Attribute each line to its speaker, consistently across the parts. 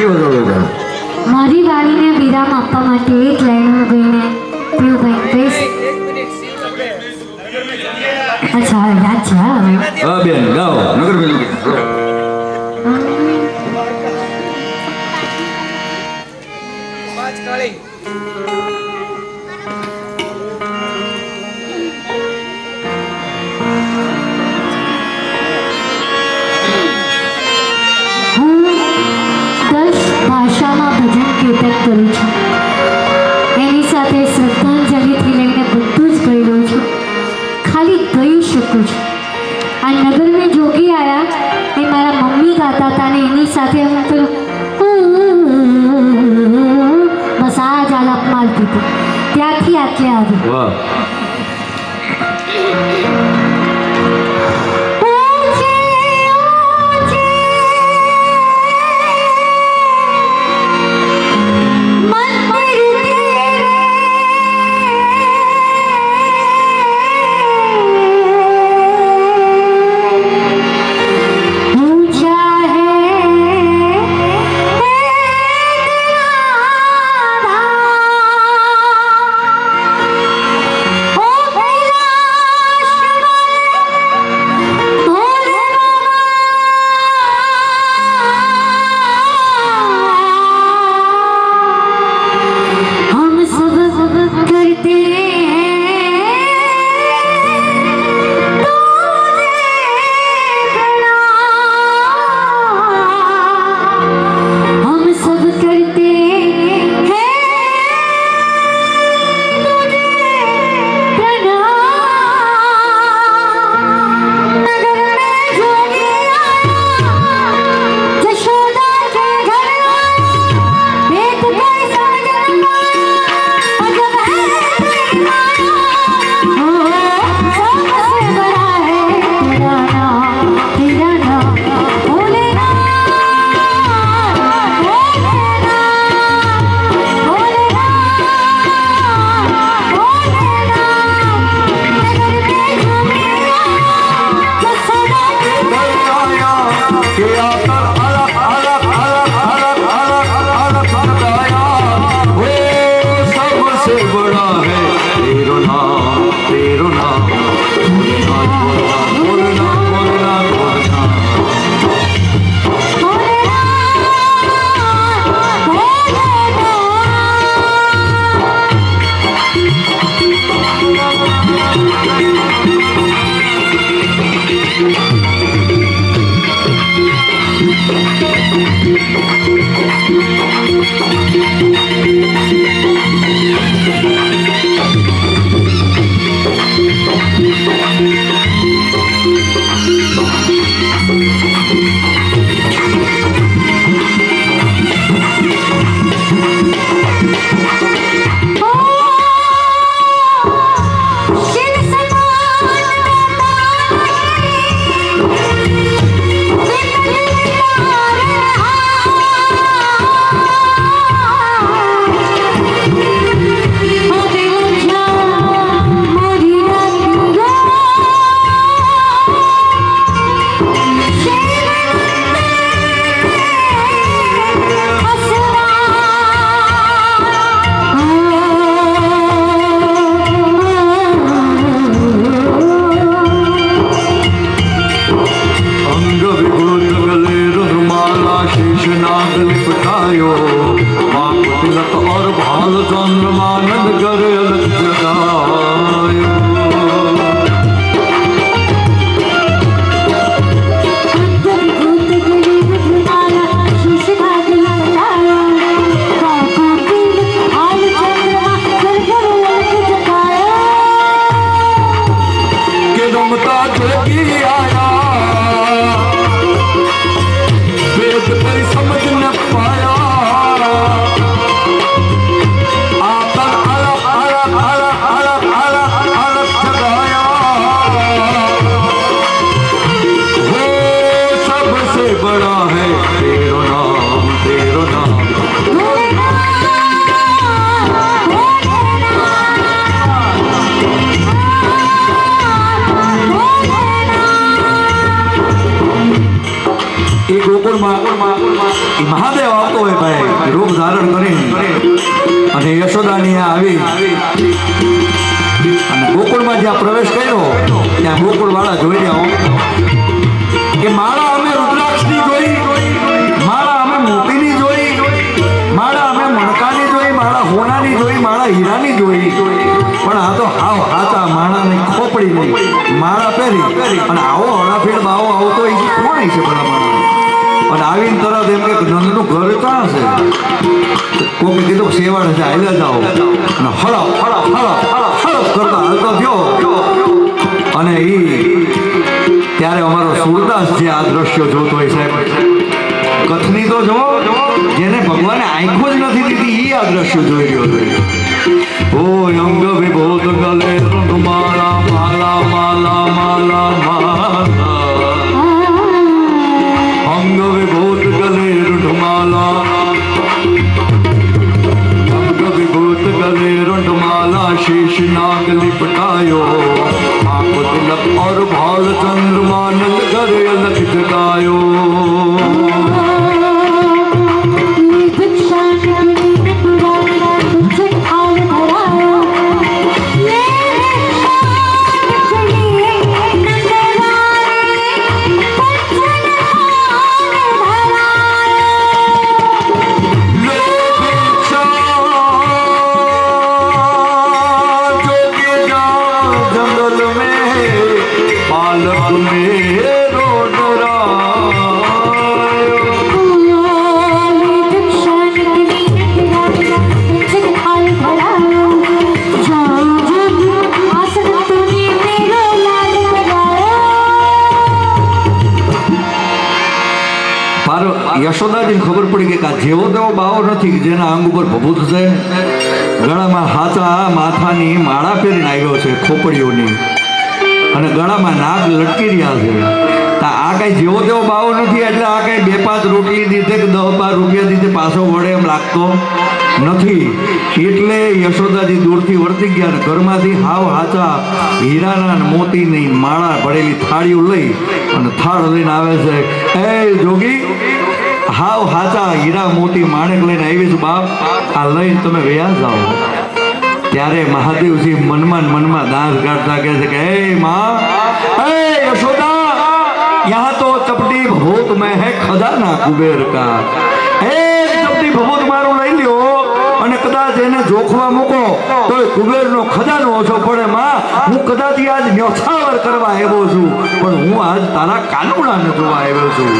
Speaker 1: જી બોલો
Speaker 2: મારી વાણીને વિરામ આપવા માટે એક લાઈન ગઈને પ્રિયુભાઈ પ્લીઝ અચ્છા યાદ છે હા?
Speaker 1: બેન ગાઓ નગર બેન
Speaker 2: arquitecto dicho. એ
Speaker 1: મહાદેવ આવતો હોય ભાઈ, રૂપ ધારણ કરીને. અને યશોદાની આવી. અને ગોકુળમાં જ્યાં પ્રવેશ કર્યો, ત્યાં ગોકુળવાળા જોઈ જાઓ કે માળા અમે રુદ્રાક્ષની જોઈ, માળા અમે મોતીની જોઈ, માળા અમે મણકાની જોઈ, માળા હોનાની જોઈ, માળા હીરાની જોઈ. પણ આ તો હાવ હાતા માળાની ખોપડીની માળા પહેરી. અને આવો હળાફેર બાવો આવતો એ કોણ છે બરાબર અને આવીને તરત એમ કે નંદનું ઘર ક્યાં છે? કોકે કીધું સેવાડ છે, હાલ્યા જાઓ. અને હળપ હળપ હળપ હળપ કરતા હાલતો થયો. અને એ ત્યારે અમારો સુરદાસ જે આ દ્રશ્ય જોતો હોય સાહેબ, કથની તો જો જેને ભગવાને આંખો જ નથી દીધી એ આ દ્રશ્ય જોઈ રહ્યો હતો ઓ અંગ વિભૂત ગલે ચંદ્રમાનંદ ઘરે નથી ટકાયો યશોદાજીને ખબર પડી કે આ જેવો તેવો બાવો નથી જેના અંગ ઉપર ભભૂત છે. ગળામાં હાથા માથાની માળા પહેરીને આવ્યો છે ખોપડીઓની. અને ગળામાં નાક લટકી રહ્યા છે. આ કઈ જેવો તેવો બાવો નથી, એટલે આ કઈ બે પાંચ રોટલી દીધે કે દસ બાર રૂપિયા દીધે પાછો વળે એમ લાગતો નથી. એટલે યશોદાજી દૂરથી વર્તી ગયા અને ઘરમાંથી હાવ હાચા હીરાના મોતીની માળા ભરેલી થાળીઓ લઈ અને થાળ લઈને આવે છે. એ જોગી હાવ હાચા હીરા મોટી માણેક લઈને આવી છું, બાપ. આ લઈને તમે વયા જાઓ. ત્યારે મહાદેવજી મનમાં મનમાં દાસ કાઢતા કહે છે કે હે માં હે યશોદા, યહાં તો ચપટી ભૂત મેં હે ખજાના કુબેર કા. હે ચપટી ભૂત મારું લઈ લ્યો અને કદાચ એને જોખવા મૂકો તો એ કુબેરનો ખજાનો ઓછો પડે, માં. હું કદાચ આજ ન્યોછાવર કરવા આવ્યો છું, પણ હું આજ તારા કાનુડાને જોવા આવ્યો છું.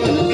Speaker 1: Thank you.